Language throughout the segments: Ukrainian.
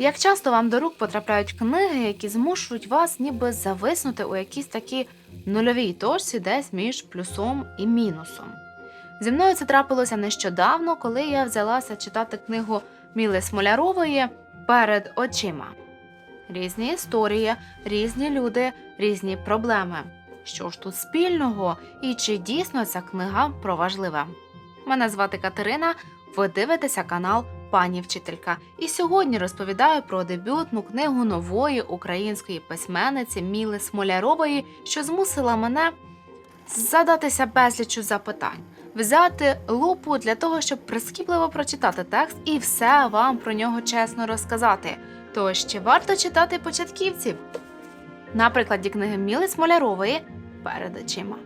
Як часто вам до рук потрапляють книги, які змушують вас ніби зависнути у якійсь такій нульовій точці десь між плюсом і мінусом? Зі мною це трапилося нещодавно, коли я взялася читати книгу Міли Смолярової перед очима. Різні історії, різні люди, різні проблеми. Що ж тут спільного і чи дійсно ця книга про важливе? Мене звати Катерина. Ви дивитеся канал Пані Вчителька. І сьогодні розповідаю про дебютну книгу нової української письменниці Міли Смолярової, що змусила мене задатися безлічу запитань, взяти лупу для того, щоб прискіпливо прочитати текст і все вам про нього чесно розказати. Тож чи варто читати початківців? На прикладі книги Міли Смолярової перед очима.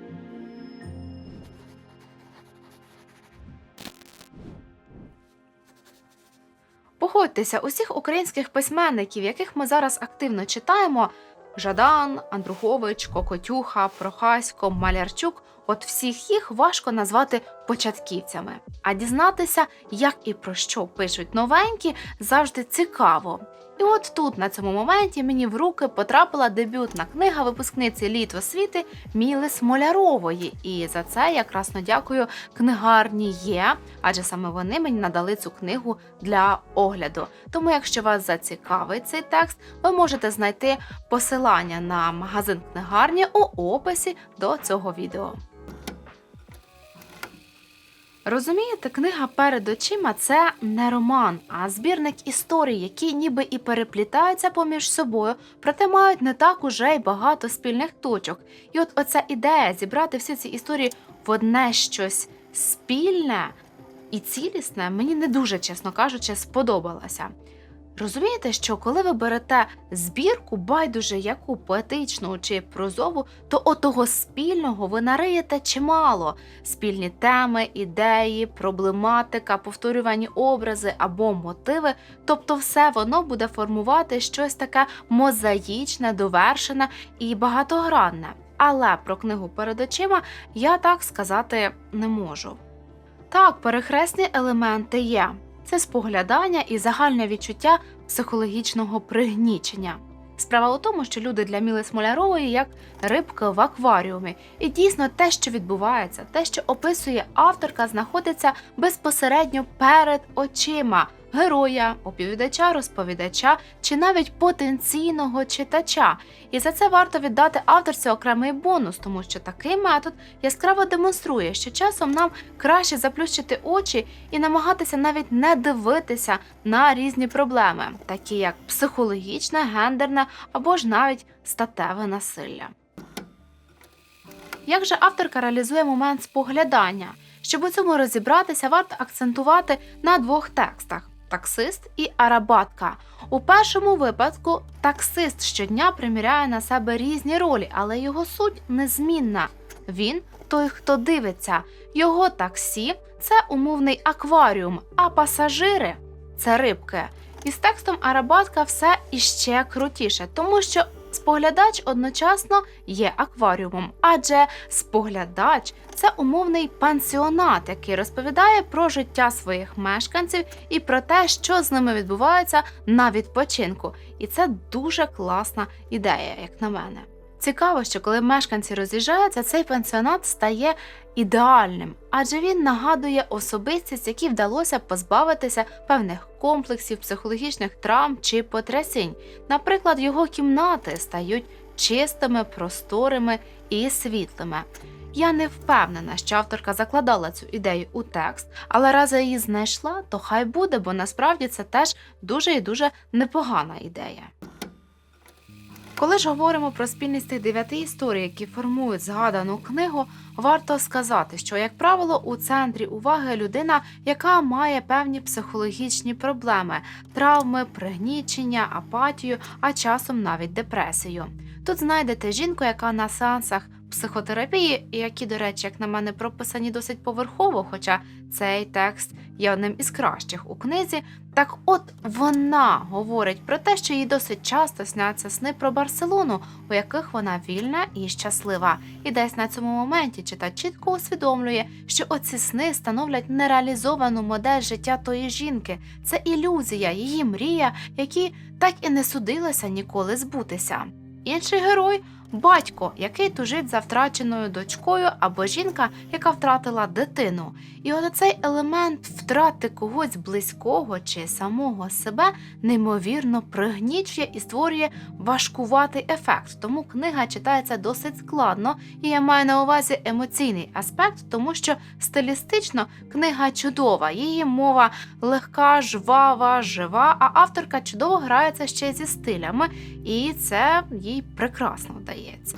Погодьтеся, усіх українських письменників, яких ми зараз активно читаємо: Жадан, Андрухович, Кокотюха, Прохасько, Малярчук. От всіх їх важко назвати початківцями. А дізнатися, як і про що пишуть новенькі, завжди цікаво. І от тут, на цьому моменті, мені в руки потрапила дебютна книга випускниці літ освіти Міли Смолярової. І за це я красно дякую книгарні є, адже саме вони мені надали цю книгу для огляду. Тому, якщо вас зацікавить цей текст, ви можете знайти посилання на магазин книгарні у описі до цього відео. Розумієте, книга перед очима це не роман, а збірник історій, які ніби і переплітаються поміж собою, проте мають не так уже й багато спільних точок. І от оця ідея зібрати всі ці історії в одне щось спільне і цілісне мені не дуже, чесно кажучи, сподобалася. Розумієте, що коли ви берете збірку, байдуже яку поетичну чи прозову, то отого спільного ви нариєте чимало: спільні теми, ідеї, проблематика, повторювані образи або мотиви. Тобто, все воно буде формувати щось таке мозаїчне, довершене і багатогранне. Але про книгу перед очима я так сказати не можу. Так, перехресні елементи є. Це споглядання і загальне відчуття психологічного пригнічення. Справа у тому, що люди для Міли Смолярової як рибки в акваріумі, і дійсно те, що відбувається, те, що описує авторка, знаходиться безпосередньо перед очима героя, оповідача, розповідача чи навіть потенційного читача. І за це варто віддати авторці окремий бонус, тому що такий метод яскраво демонструє, що часом нам краще заплющити очі і намагатися навіть не дивитися на різні проблеми, такі як психологічне, гендерне або ж навіть статеве насилля. Як же авторка реалізує момент споглядання? Щоб у цьому розібратися, варто акцентувати на двох текстах: таксист і арабатка. У першому випадку таксист щодня приміряє на себе різні ролі, але його суть незмінна. Він той, хто дивиться. Його таксі це умовний акваріум, а пасажири це рибки. І з текстом Арабатка все іще крутіше, тому що споглядач одночасно є акваріумом, адже споглядач це умовний пансіонат, який розповідає про життя своїх мешканців і про те, що з ними відбувається на відпочинку. І це дуже класна ідея, як на мене. Цікаво, що коли мешканці роз'їжджаються, цей пансіонат стає ідеальним, адже він нагадує особистість, якій вдалося позбавитися певних комплексів, психологічних травм чи потрясінь. Наприклад, його кімнати стають чистими, просторими і світлими. Я не впевнена, що авторка закладала цю ідею у текст, але раз я її знайшла, то хай буде, бо насправді це теж дуже і дуже непогана ідея. Коли ж говоримо про спільність тих дев'яти історій, які формують згадану книгу, варто сказати, що, як правило, у центрі уваги людина, яка має певні психологічні проблеми, травми, пригнічення, апатію, а часом навіть депресію. Тут знайдете жінку, яка на сеансах психотерапії, які, до речі, як на мене, прописані досить поверхово, хоча цей текст є одним із кращих у книзі. Так от вона говорить про те, що їй досить часто сняться сни про Барселону, у яких вона вільна і щаслива. І десь на цьому моменті читач чітко усвідомлює, що оці сни становлять нереалізовану модель життя тої жінки. Це ілюзія, її мрія, які так і не судилося ніколи збутися. Інший герой батько, який тужить за втраченою дочкою, або жінка, яка втратила дитину. І от цей елемент втрати когось близького чи самого себе неймовірно пригнічує і створює важкуватий ефект. Тому книга читається досить складно, і я маю на увазі емоційний аспект, тому що стилістично книга чудова, її мова легка, жвава, жива, а авторка чудово грається ще зі стилями, і це їй прекрасно вдається.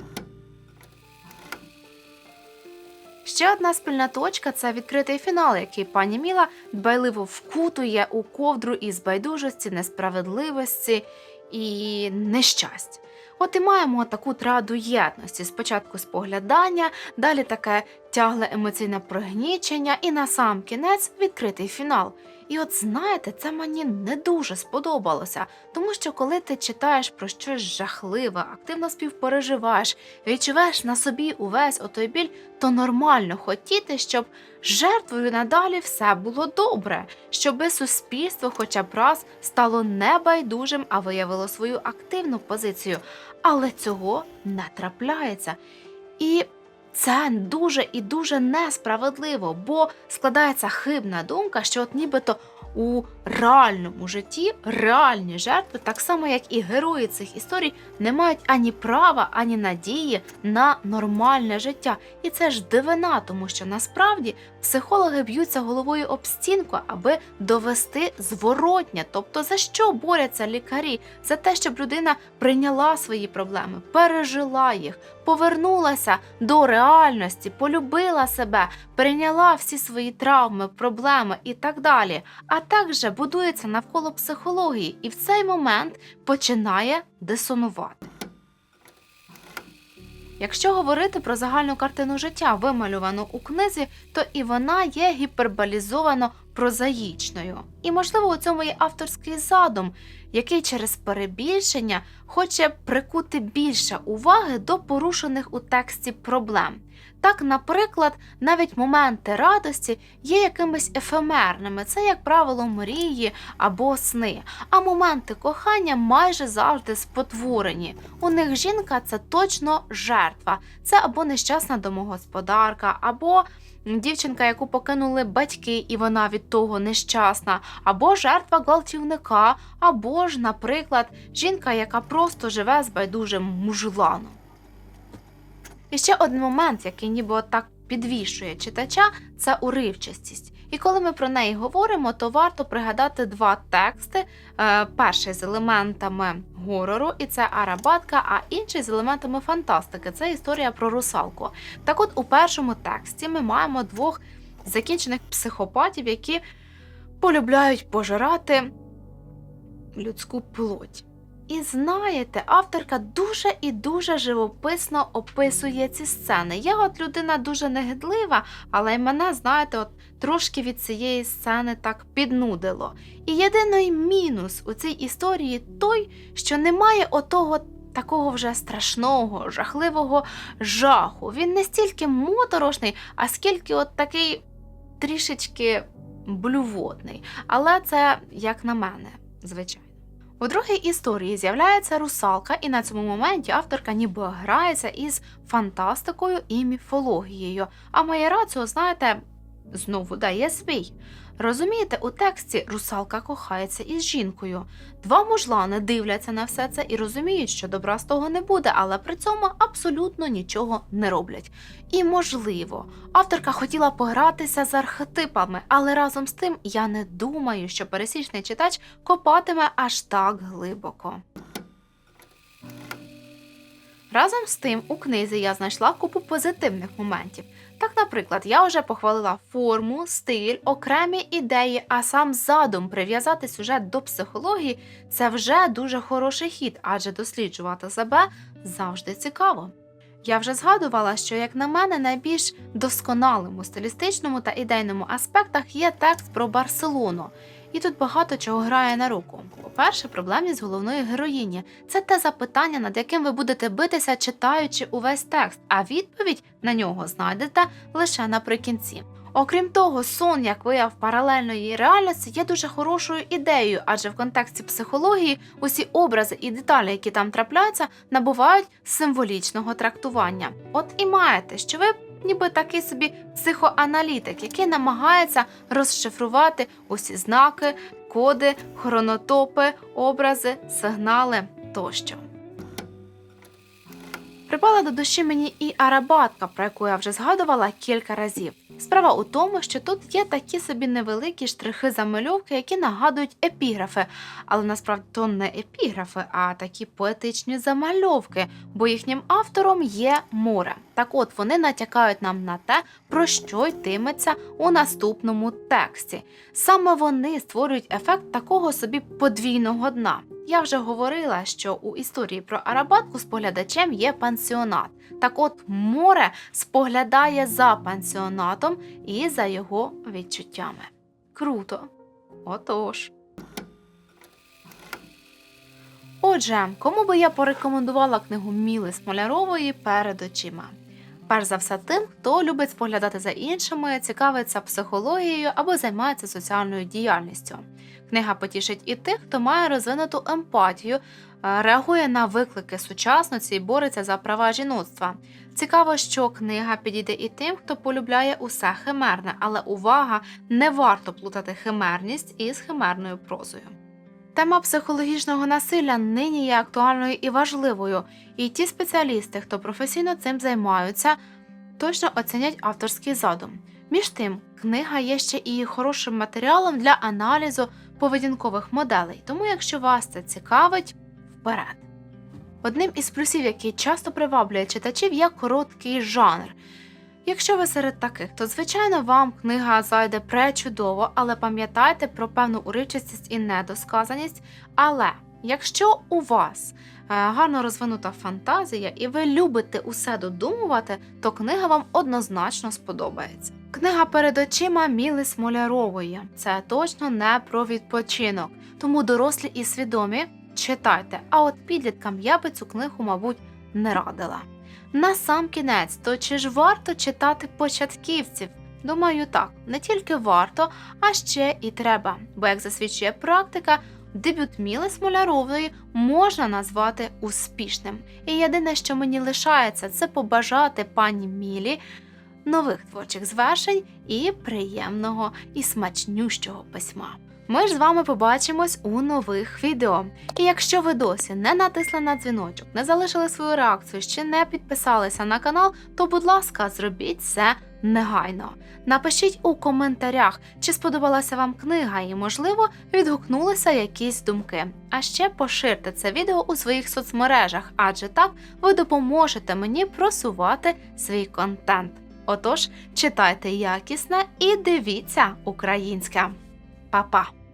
Ще одна спільна точка це відкритий фінал, який пані Міла дбайливо вкутує у ковдру із байдужості, несправедливості і нещастя. От і маємо таку траду єдності. Спочатку споглядання, далі таке тягле емоційне пригнічення, і на сам кінець відкритий фінал. І от знаєте, це мені не дуже сподобалося, тому що коли ти читаєш про щось жахливе, активно співпереживаєш, відчуваєш на собі увесь отой біль, то нормально хотіти, щоб жертвою надалі все було добре, щоби суспільство хоча б раз стало не байдужим, а виявило свою активну позицію. Але цього не трапляється. І це дуже і дуже несправедливо, бо складається хибна думка, що от нібито у реальному житті реальні жертви, так само як і герої цих історій, не мають ані права, ані надії на нормальне життя. І це ж дивина, тому що насправді психологи б'ються головою об стінку, аби довести зворотня. Тобто за що борються лікарі? За те, щоб людина прийняла свої проблеми, пережила їх, повернулася до реальності, полюбила себе, прийняла всі свої травми, проблеми і так далі. А також будується навколо психології, і в цей момент починає дисонувати. Якщо говорити про загальну картину життя, вималювану у книзі, то і вона є гіперболізовано прозаїчною. І, можливо, у цьому є авторський задум, який через перебільшення хоче прикути більше уваги до порушених у тексті проблем. Так, наприклад, навіть моменти радості є якимись ефемерними, це, як правило, мрії або сни. А моменти кохання майже завжди спотворені. У них жінка це точно жертва, це або нещасна домогосподарка, або дівчинка, яку покинули батьки, і вона від того нещасна, або жертва гвалтівника, або ж, наприклад, жінка, яка просто живе з байдужим мужланом. І ще один момент, який ніби отак підвішує читача, це уривчастість. І коли ми про неї говоримо, то варто пригадати два тексти: Е, перший з елементами горору, і це арабатка, а інший з елементами фантастики це історія про русалку. Так от у першому тексті ми маємо двох закінчених психопатів, які полюбляють пожирати людську плоть. І знаєте, авторка дуже і дуже живописно описує ці сцени. Я от людина дуже негидлива, але й мене, знаєте, от трошки від цієї сцени так піднудило. І єдиний мінус у цій історії той, що немає отого такого вже страшного, жахливого жаху. Він не стільки моторошний, а скільки от такий трішечки блювотний. Але це як на мене, звичайно. У другій історії з'являється русалка, і на цьому моменті авторка ніби грається із фантастикою і міфологією. А моя рацію, знаєте, знову дає свій. Розумієте, у тексті русалка кохається із жінкою. Два мужлани дивляться на все це і розуміють, що добра з того не буде, але при цьому абсолютно нічого не роблять. І можливо, авторка хотіла погратися з архетипами, але разом з тим я не думаю, що пересічний читач копатиме аж так глибоко. Разом з тим, у книзі я знайшла купу позитивних моментів. Так, наприклад, я вже похвалила форму, стиль, окремі ідеї, а сам задум прив'язати сюжет до психології це вже дуже хороший хід, адже досліджувати себе завжди цікаво. Я вже згадувала, що, як на мене, найбільш досконалим у стилістичному та ідейному аспектах є текст про Барселону. І тут багато чого грає на руку. По-перше, проблемність головної героїні це те запитання, над яким ви будете битися, читаючи увесь текст, а відповідь на нього знайдете лише наприкінці. Окрім того, сон як вияв паралельної реальності є дуже хорошою ідеєю, адже в контексті психології усі образи і деталі, які там трапляються, набувають символічного трактування. От і маєте, що ви ніби такий собі психоаналітик, який намагається розшифрувати усі знаки, коди, хронотопи, образи, сигнали тощо. Припала до душі мені і арабатка, про яку я вже згадувала кілька разів. Справа у тому, що тут є такі собі невеликі штрихи замальовки, які нагадують епіграфи, але насправді то не епіграфи, а такі поетичні замальовки, бо їхнім автором є море. Так от вони натякають нам на те, про що йтиметься у наступному тексті. Саме вони створюють ефект такого собі подвійного дна. Я вже говорила, що у історії про Арабатку споглядачем є пансіонат. Так от море споглядає за пансіонатом і за його відчуттями. Круто. Отож. Отже, кому би я порекомендувала книгу Міли Смолярової перед очима? Перш за все тим, хто любить споглядати за іншими, цікавиться психологією або займається соціальною діяльністю. Книга потішить і тих, хто має розвинуту емпатію, е, реагує на виклики сучасності і бореться за права жіноцтва. Цікаво, що книга підійде і тим, хто полюбляє усе химерне, але увага, не варто плутати химерність із химерною прозою. Тема психологічного насилля нині є актуальною і важливою, і ті спеціалісти, хто професійно цим займаються, точно оцінять авторський задум. Між тим, книга є ще і хорошим матеріалом для аналізу поведінкових моделей, тому якщо вас це цікавить, вперед. Одним із плюсів, який часто приваблює читачів, є короткий жанр. Якщо ви серед таких, то звичайно вам книга зайде пречудово, але пам'ятайте про певну уривчастість і недосказаність. Але якщо у вас е, гарно розвинута фантазія і ви любите усе додумувати, то книга вам однозначно сподобається. Книга перед очима Міли Смолярової. Це точно не про відпочинок, тому дорослі і свідомі читайте. А от підліткам я би цю книгу, мабуть, не радила. На сам кінець, то чи ж варто читати початківців? Думаю, так, не тільки варто, а ще і треба. Бо, як засвідчує практика, дебют Міли Смолярової можна назвати успішним. І єдине, що мені лишається, це побажати пані Мілі нових творчих звершень і приємного і смачнющого письма. Ми ж з вами побачимось у нових відео. І якщо ви досі не натисли на дзвіночок, не залишили свою реакцію, ще не підписалися на канал, то будь ласка, зробіть це негайно. Напишіть у коментарях, чи сподобалася вам книга і, можливо, відгукнулися якісь думки. А ще поширте це відео у своїх соцмережах, адже так ви допоможете мені просувати свій контент. Отож, читайте якісне і дивіться українське. Па-па!